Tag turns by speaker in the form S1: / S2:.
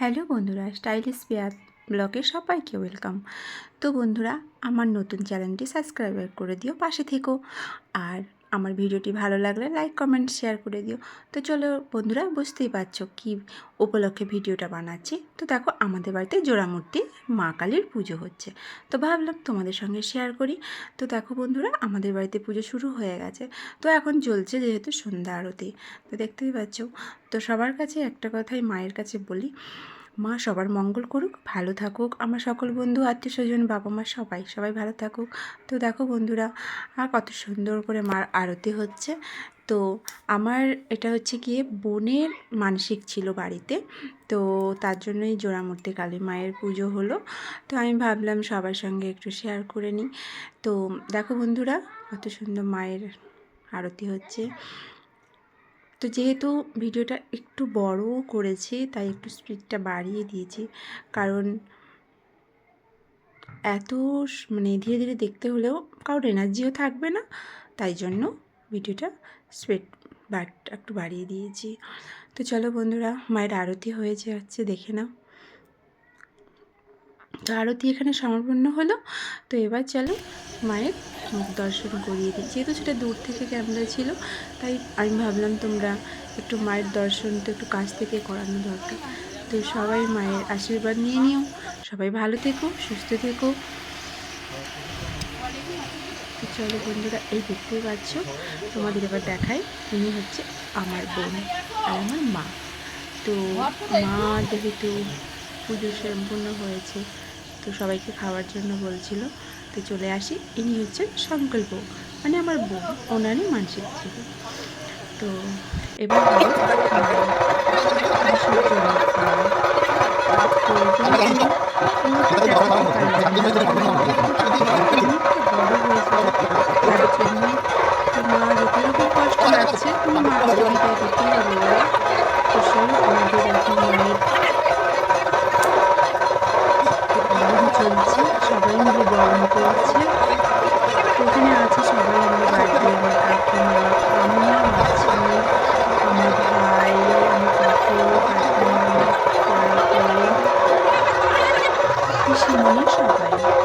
S1: Hello বন্ধুরা, stylish pair ব্লগে সবাইকে ওয়েলকাম। তো বন্ধুরা, আমার নতুন চ্যানেলটি সাবস্ক্রাইব করে দিও, পাশে থেকো। আর আমার ভিডিওটি ভালো লাগলে লাইক, কমেন্ট, শেয়ার করে দিও। তো চলো বন্ধুরা, বুঝতেই পারছ কি উপলক্ষে ভিডিওটা বানাচ্ছি। তো দেখো, আমাদের বাড়িতে জোড়ামূর্তি মা কালীর পুজো হচ্ছে। তো ভাবলাম তোমাদের সঙ্গে শেয়ার করি। তো দেখো বন্ধুরা, আমাদের বাড়িতে পুজো শুরু হয়ে গেছে। তো এখন চলছে যেহেতু সন্ধ্যা আরতি। তো দেখতেই পাচ্ছ, তো সবার কাছে একটা কথাই মায়ের কাছে বলি মা সবার মঙ্গল করুক, ভালো থাকুক। আমার সকল বন্ধু, আত্মীয় স্বজন, বাবা মা সবাই সবাই ভালো থাকুক। তো দেখো বন্ধুরা, আর কত সুন্দর করে মার আরতি হচ্ছে। তো আমার এটা হচ্ছে গিয়ে বোনের মানসিক ছিল বাড়িতে। তো তার জন্যই জোড়ামূর্তি কালী মায়ের পুজো হলো। তো আমি ভাবলাম সবার সঙ্গে একটু শেয়ার করে নিই। তো দেখো বন্ধুরা, কত সুন্দর মায়ের আরতি হচ্ছে। তো যেহেতু ভিডিওটা একটু বড় করেছি, তাই একটু স্পিডটা বাড়িয়ে দিয়েছি। কারণ এত মানে ধীরে ধীরে দেখতে হলেও কারোর এনার্জিও থাকবে না। তাই জন্য ভিডিওটা স্পিড বাট একটু বাড়িয়ে দিয়েছি। তো চলো বন্ধুরা, মায়ের আরতি হয়েছে হচ্ছে দেখে নাও। তো আরতি এখানে সমর্পন্ন হলো। তো এবার চলো মায়ের মুখ দর্শন করিয়ে দিই। যেহেতু সেটা দূর থেকে ক্যামেরা ছিল, তাই আমি ভাবলাম তোমরা একটু মায়ের দর্শন তো একটু কাছ থেকে করানো দরকার। তো সবাই মায়ের আশীর্বাদ নিয়ে নিও। সবাই ভালো থেকো, সুস্থ থেকো। তো চলো বন্ধুরা, এই দেখতেই পাচ্ছ, তোমাদের এবার দেখাই। ইনি হচ্ছে আমার বোন আর আমার মা। তো মা যেহেতু পুজো সম্পূর্ণ হয়েছে তো সবাইকে খাওয়ার জন্য বলছিল তো চলে আসি ইনি হচ্ছেন সংকল্প মানে আমার বউ, ওনারই মানসিক ছিল তো এবার। তো পিসিমণি সবাই তো